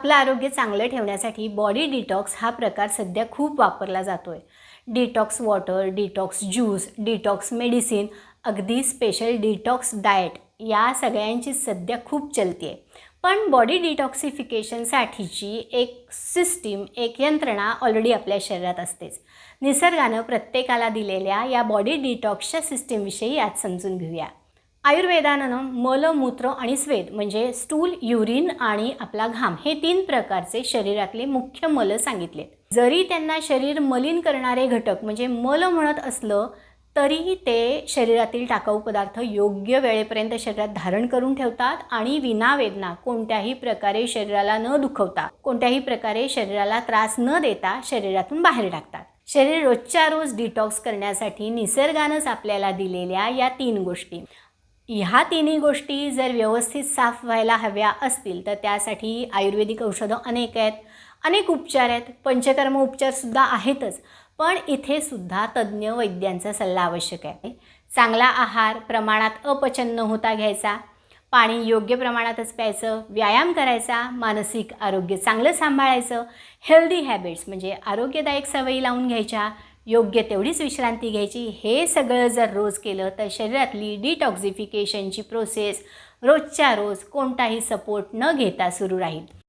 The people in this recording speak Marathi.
आपलं आरोग्य चांगलं ठेवण्यासाठी बॉडी डिटॉक्स हा प्रकार सध्या खूप वापरला जातो आहे detox water detox juice detox medicine अगदी स्पेशल डिटॉक्स डाएट या सगळ्यांची सध्या खूप चलती आहे. पण बॉडी डिटॉक्सिफिकेशनसाठीची एक सिस्टीम एक यंत्रणा ऑलरेडी आपल्या शरीरात असतेच. निसर्गानं प्रत्येकाला दिलेल्या या बॉडी डिटॉक्सच्या सिस्टीमविषयी आज समजून घेऊया. आयुर्वेदानं मल मूत्र आणि स्वेद म्हणजे स्टूल युरिन आणि आपला घाम हे तीन प्रकारचे शरीरातले मुख्य मल सांगितले. जरी त्यांना शरीर मलिन करणारे घटक म्हणजे मल म्हणत असलं तरीही ते शरीरातील टाकाऊ पदार्थ योग्य वेळेपर्यंत शरीरात धारण करून ठेवतात आणि विनावेदना कोणत्याही प्रकारे शरीराला न दुखवता कोणत्याही प्रकारे शरीराला त्रास न देता शरीरातून बाहेर टाकतात. शरीर रोजच्या रोज डिटॉक्स करण्यासाठी निसर्गानंच आपल्याला दिलेल्या या तीन गोष्टी. ह्या तिन्ही गोष्टी जर व्यवस्थित साफ व्हायला हव्या असतील तर त्यासाठी आयुर्वेदिक औषधं अनेक आहेत अनेक उपचार आहेत. पंचकर्म उपचारसुद्धा आहेतच पण इथे सुद्धा तज्ज्ञ वैद्यांचा सल्ला आवश्यक आहे. चांगला आहार प्रमाणात अपचन न होता घ्यायचा पाणी योग्य प्रमाणातच प्यायचं व्यायाम करायचा मानसिक आरोग्य चांगलं सांभाळायचं हेल्दी हॅबिट्स म्हणजे आरोग्यदायक सवयी लावून घ्यायच्या योग्य तेवढीच विश्रांती घ्यायची. हे सगळं जर रोज केलं तर शरीरातली डिटॉक्झिफिकेशनची प्रोसेस रोजच्या रोज कोणताही सपोर्ट न घेता सुरू राहील.